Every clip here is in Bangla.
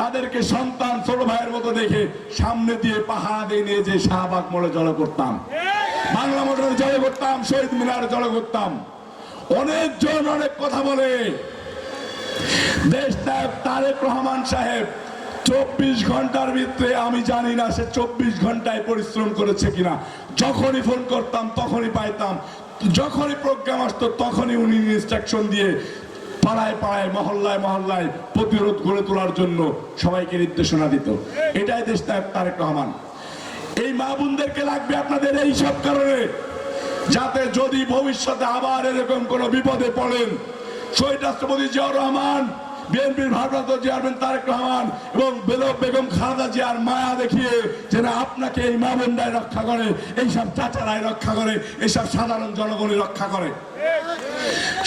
তাদেরকে সন্তান, ছোট ভাইয়ের মতো দেখে সামনে দিয়ে পাহাড় দিয়ে নিয়ে যে শাহবাগ মোড়ে জড়ো করতাম। বাংলা মোটরে জড়ো করতাম, শহীদ মিনারে জড়ো করতাম। অনেকজন অনেক কথা বলে। দেশ তারেক রহমান সাহেব চব্বিশ ঘণ্টার ভিতরে আমি জানি না সে চব্বিশ ঘন্টায় পরিশ্রম করেছে কিনা। যখনই ফোন করতাম, তখনই পাইতাম। যখনই প্রোগ্রাম আসতো, তখনই উনি ইনস্ট্রাকশন দিয়ে পাড়ায় পাড়ায়, মহল্লায় মহল্লায় প্রতিরোধ গড়ে তোলার জন্য সবাইকে নির্দেশনা দিত। এটাই দেশ তারেক রহমান। এই মা বোনদেরকে লাগবে আপনাদের এই সব কারণে, যাতে যদি ভবিষ্যতে আবার এরকম কোনো বিপদে পড়েন। শহীদ রাষ্ট্রপতি জিয়াউর রহমান বিএনপির ভারপ্রাপ্ত চেয়ারম্যান তারেক রহমান এবং বেগম বেগম খালেদা জিয়ার মায়া দেখিয়ে যেন আপনাকে এই মা রক্ষা করে, এইসব চাচারাই রক্ষা করে, এইসব সাধারণ জনগণই রক্ষা করে।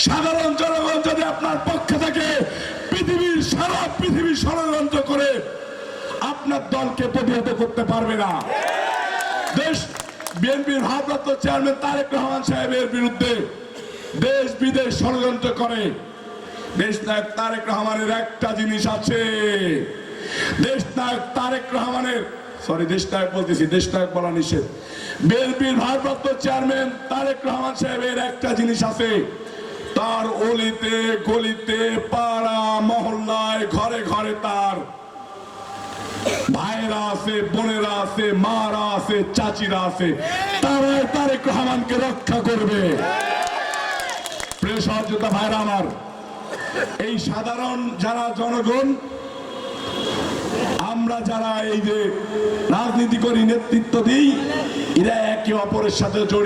সাধারণ জনগণ যদি আপনার পক্ষে থাকে, পৃথিবীর সারা পৃথিবী ষড়যন্ত্র করে আপনার দলকে প্রতিহত করতে পারবে না। দেশ, বিএনপির ভারপ্রাপ্ত চেয়ারম্যান তারেক রহমান সাহেবের বিরুদ্ধে দেশ বিদেশ ষড়যন্ত্র করে। দেশ নায়ক তারেক রহমানের একটা জিনিস আছে। দেশ নায়ক তারেক রহমানের সরি দেশ নায়ক বলতেছি দেশ নায়ক বলা নিষেধ। বিএনপির ভারপ্রাপ্ত চেয়ারম্যান তারেক রহমান সাহেবের একটা জিনিস আছে। তার অলিতে, গলিতে, পাড়া, মহল্লায়, ঘরে ঘরে তার ভাইরা আছে, বোনেরা আছে, মারা আছে, চাচিরা আছে। তারাই তারেক রহমানকে রক্ষা করবে। প্রিয় সহযোগিতা ভাইরা আমার এই সাধারণ যারা জনগণ, আমরা যারা এই যে রাজনীতি করি, নেতৃত্ব দিই, এরা একে অপরের সাথে জড়িত।